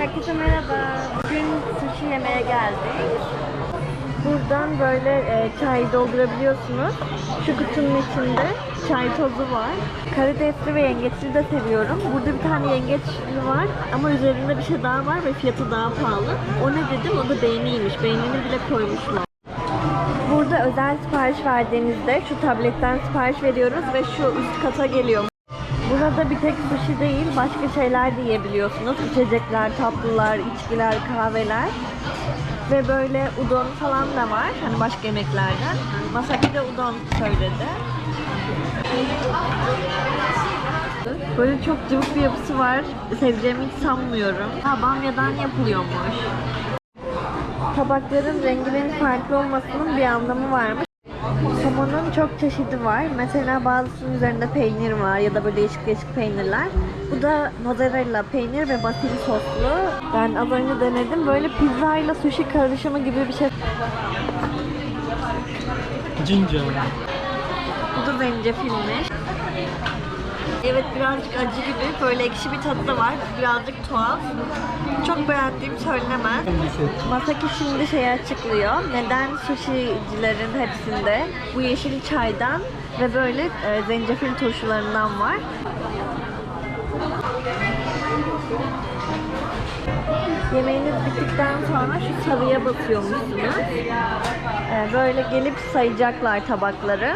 Herkese merhaba. Bugün sushi yemeye geldik. Buradan böyle e, çay doldurabiliyorsunuz. Şu kutunun içinde çay tozu var. Karidesli ve yengeçli de seviyorum. Burada bir tane yengeçli var ama üzerinde bir şey daha var ve fiyatı daha pahalı. O ne dedim? O da beyniymiş. Beynini bile koymuşlar. Burada özel sipariş verdiğinizde şu tabletten sipariş veriyoruz ve şu üst kata geliyor. Burada bir tek sushi değil, başka şeyler de yiyebiliyorsunuz. İçecekler, tatlılar, içkiler, kahveler. Ve böyle udon falan da var. Hani başka yemeklerden. Masaki de udon söyledi. Böyle çok cıvık bir yapısı var. Seveceğimi hiç sanmıyorum. Ha, bamyadan yapılıyormuş. Tabakların renginin farklı olmasının bir anlamı varmış. Somonun çok çeşidi var. Mesela bazısının üzerinde peynir var ya da böyle değişik değişik peynirler. Bu da mozzarella peynir ve basil soslu. Ben az önce denedim. Böyle pizza ile sushi karışımı gibi bir şey. Ginger. Bu da zencefilmiş. Evet birazcık acı gibi. Böyle ekşi bir tadı da var. Birazcık tuhaf. Çok beğendiğim söylenemez. Masaki şimdi şeyi açıklıyor. Neden sushicilerin hepsinde bu yeşil çaydan ve böyle e, zencefil turşularından var. Yemeğiniz bittikten sonra şu sarıya basıyormuşsunuz. E, böyle gelip sayacaklar tabakları.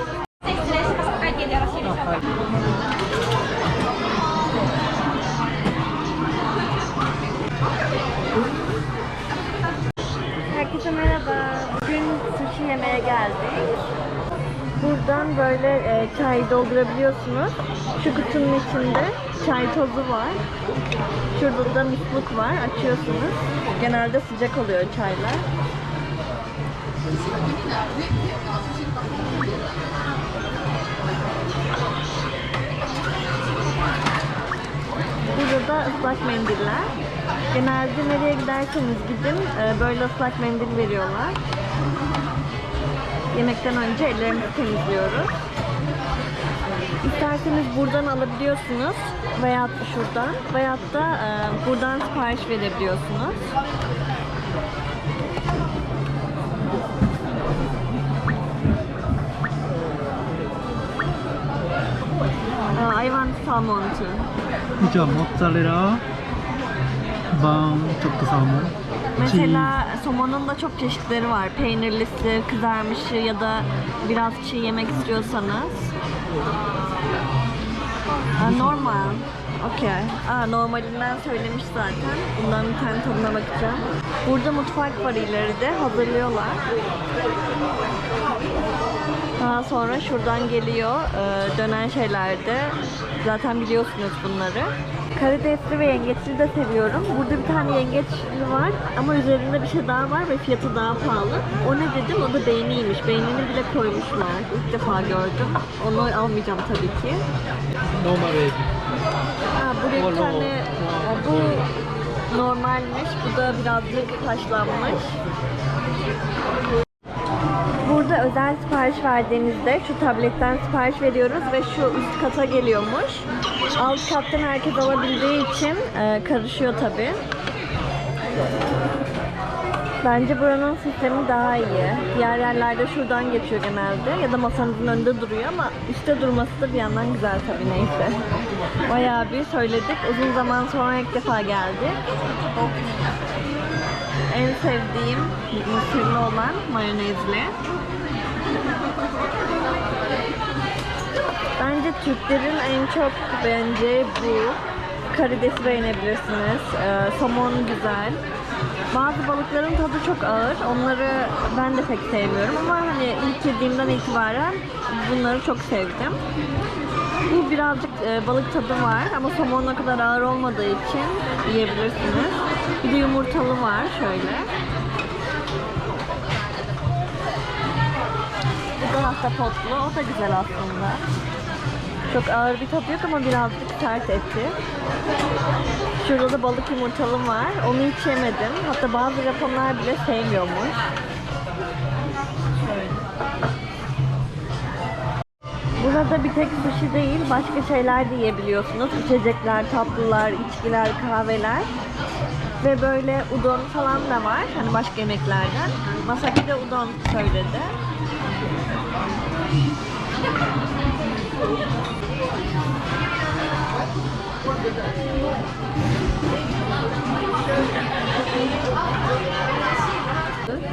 Böyle e, çay doldurabiliyorsunuz. Şu kutunun içinde çay tozu var. Şurada da misluk var. Açıyorsunuz. Genelde sıcak oluyor çaylar. Burada da ıslak mendiller. Genelde nereye giderseniz gidin e, böyle ıslak mendil veriyorlar. Yemekten önce ellerimizi temizliyoruz. İsterseniz buradan alabiliyorsunuz veyahut da şuradan veyahut da e, buradan sipariş verebiliyorsunuz. Aa, I want salmon too. じゃあモッツァレラバーンちょっとサーモン Mesela somonun da çok çeşitleri var. Peynirlisi, kızarmışı ya da biraz çiğ yemek istiyorsanız. Aa, normal. Okey. Aa, normalinden söylemiş zaten. Bundan bir tane tadına bakacağım. Burada mutfak var ileride. Hazırlıyorlar. Daha sonra şuradan geliyor e, dönen şeylerde. Zaten biliyorsunuz bunları. Karidesli ve yengeçli de seviyorum. Burada bir tane yengeçli var ama üzerinde bir şey daha var ve fiyatı daha pahalı. O ne dedim? O da beyniymiş. Beynini bile koymuşlar. İlk defa gördüm. Onu almayacağım tabii ki. Normal Ha, buraya bir tane bu normalmiş. Bu da birazcık taşlanmış. Burada özel sipariş verdiğinizde şu tabletten sipariş veriyoruz ve şu üst kata geliyormuş. Alt kattan herkes alabildiği için e, karışıyor tabi. Bence buranın sistemi daha iyi. Diğer yerlerde şuradan geçiyor genelde ya da masanızın önünde duruyor ama üstte durması da bir yandan güzel tabii neyse. Bayağı bir söyledik. Uzun zaman sonra ilk defa geldik. En sevdiğim mısırlı olan mayonezli. Bence Türklerin en çok beğeneceği bu. Karidesi beğenebilirsiniz. Ee, somon güzel. Bazı balıkların tadı çok ağır. Onları ben de pek sevmiyorum ama hani ilk yediğimden itibaren bunları çok sevdim. Bu birazcık e, balık tadı var ama somon o kadar ağır olmadığı için yiyebilirsiniz. Bir de yumurtalı var şöyle. Da ahtapotlu. O da güzel aslında. Çok ağır bir tat yok ama birazcık sert eti. Şurada da balık yumurtalı var. Onu hiç yemedim. Hatta bazı Japonlar bile sevmiyormuş. Burada bir tek sushi değil, başka şeyler de yiyebiliyorsunuz. İçecekler, tatlılar, içkiler, kahveler. Ve böyle udon falan da var. Hani başka yemeklerden. Masaki de udon söyledi.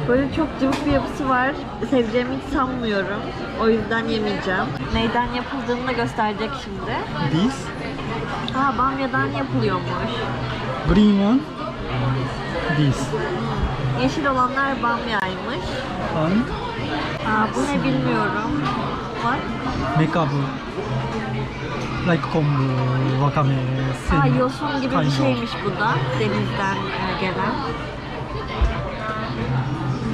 Böyle çok cıvık bir yapısı var. Seveceğimi hiç sanmıyorum. O yüzden yemeyeceğim. Neyden yapıldığını da gösterecek şimdi. This Aa bamyadan yapılıyormuş. green one. This Yeşil olanlar bamyaymış. and Aa bu ne bilmiyorum. Var. mekabu. Like kombu, wakame, sen. Aa yosun gibi bir şeymiş bu da. Denizden e, gelen.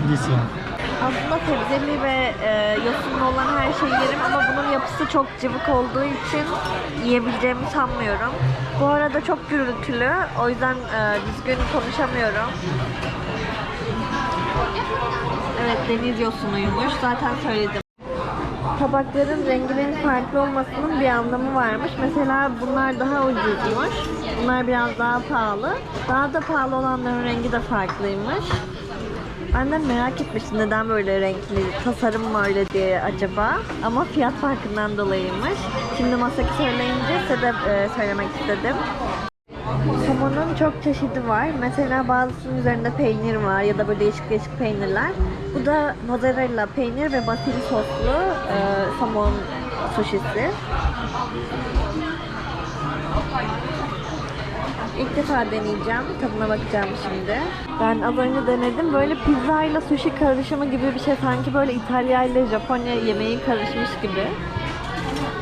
This one. Aslında sebzeli ve e, yosunlu olan her şeyi yerim ama bunun yapısı çok cıvık olduğu için yiyebileceğimi sanmıyorum. Bu arada çok gürültülü. O yüzden e, düzgün konuşamıyorum. Evet deniz yosunuymuş. Zaten söyledim. Tabakların renginin farklı olmasının bir anlamı varmış. Mesela bunlar daha ucuzmuş. Bunlar biraz daha pahalı. Daha da pahalı olanların rengi de farklıymış. De merak etmiştim neden böyle renkli, tasarım mı öyle diye acaba. Ama fiyat farkından dolayıymış. Şimdi masaki söyleyince de e, söylemek istedim. Somonun çok çeşidi var. Mesela bazısının üzerinde peynir var ya da böyle değişik değişik peynirler. Bu da mozzarella peynir ve basil soslu e, somon suşisi. İlk defa deneyeceğim. Tadına bakacağım şimdi. Ben az önce denedim. Böyle pizza ile sushi karışımı gibi bir şey. Sanki böyle İtalya ile Japonya yemeği karışmış gibi.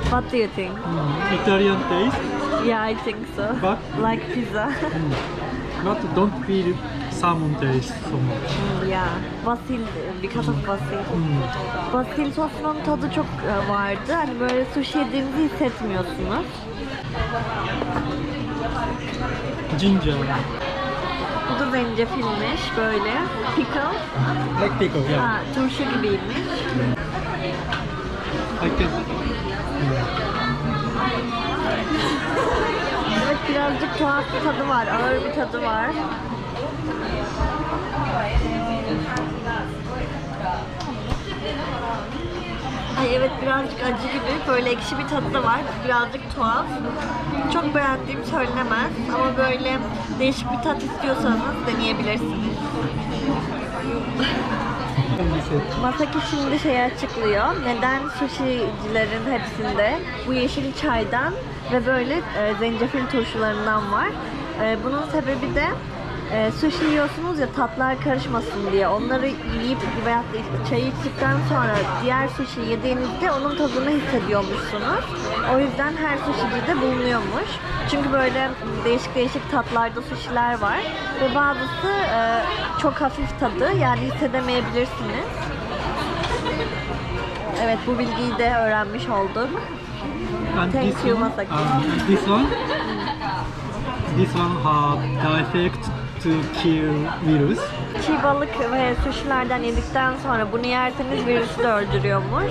What do you think? Mm, Italian taste, Yeah, I think so. But? Like pizza. but don't feel salmon taste so much. Mm, yeah. Basil, because of basil. Mm. Basil sosunun tadı çok e, vardı. Hani böyle sushi yediğinizi hissetmiyorsunuz. Ginger, Bu da zencefilmiş böyle. Pickle. like pickle, yeah. Ha, turşu gibiymiş. I can. Evet birazcık tuhaf bir tadı var. Ağır bir tadı var. Ay evet birazcık acı gibi. Böyle ekşi bir tadı da var. Birazcık tuhaf. Çok beğendiğim söylenemez. Ama böyle değişik bir tat istiyorsanız deneyebilirsiniz. Masaki şimdi şeyi açıklıyor. Neden sushicilerin hepsinde bu yeşil çaydan ve böyle e, zencefil turşularından var. E, bunun sebebi de e, sushi yiyorsunuz ya tatlar karışmasın diye. Onları yiyip veya çayı içtikten sonra diğer sushi yediğinizde onun tadını hissediyormuşsunuz. O yüzden her sushicide bulunuyormuş. Çünkü böyle değişik değişik tatlarda sushiler var. Ve bazısı e, çok hafif tadı yani hissedemeyebilirsiniz. Evet bu bilgiyi de öğrenmiş olduk. And Thank you, Masaki. uh, this one, this one have the effect to kill virus. Çiğ balık ve sushilerden yedikten sonra bunu yerseniz virüsü de öldürüyormuş.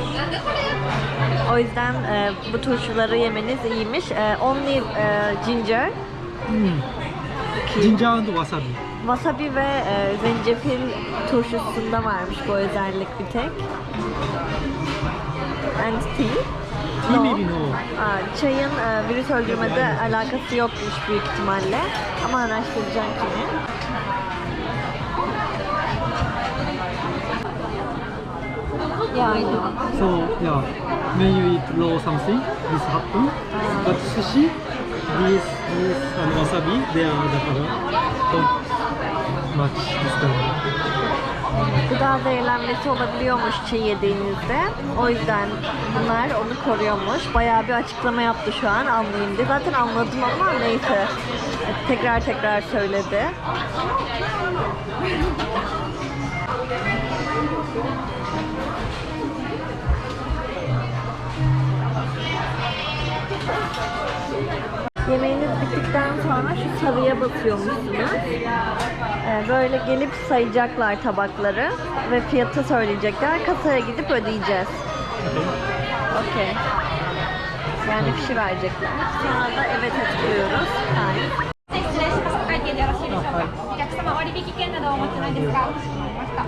O yüzden e, bu turşuları yemeniz iyiymiş. E, only e, ginger, Mm. Ginger and wasabi. wasabi ve e, zencefil turşusunda varmış bu özellik bir tek. And tea. Maybe no. Aa, çayın e, virüs öldürmede alakası yokmuş büyük ihtimalle. Ama araştıracağım yine. Yeah, I know. So yeah, when you eat raw something, this happen. But sushi, this, this and wasabi, they are the color. Don't match this color. Gıda zehirlenmesi olabiliyormuş çiğ yediğinizde. O yüzden bunlar onu koruyormuş. Bayağı bir açıklama yaptı şu an anlayayım diye. Zaten anladım ama neyse. Tekrar tekrar söyledi. Yemeğiniz bittikten sonra şu sarıya basıyormuşsunuz. Ee, böyle gelip sayacaklar tabakları ve fiyatı söyleyecekler. Kasaya gidip ödeyeceğiz. Okey. Yani fişi verecekler. Sonra da evet tıklıyoruz. Hayır. 失礼します。お会計でよろしいでしょうか。あはいお客 割引券などお持ちないですかかしこまりました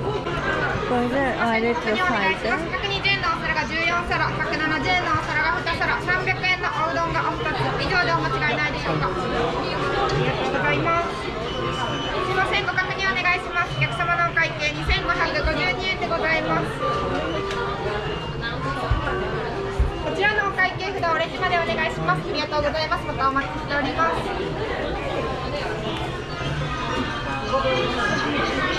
Böyle alet 確認 お皿170円のお皿が2皿300円のおうどんがお2つ。以上でお間違いないでしょうか。ありがとうございます。すいません。ご確認お願いします。お客様のお会計2552円でございます。こちらのお会計札おレジまでお願いします。ありがとうございます。またお待ちしております。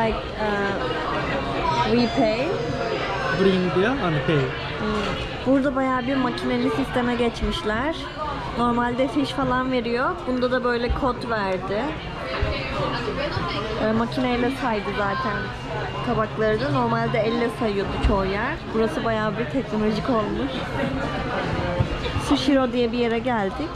Like uh, we pay. bring there and pay. Hmm. Burada bayağı bir makineli sisteme geçmişler. Normalde fiş falan veriyor. Bunda da böyle kod verdi. Ee, makineyle saydı zaten tabakları da. Normalde elle sayıyordu çoğu yer. Burası bayağı bir teknolojik olmuş. Sushiro diye bir yere geldik.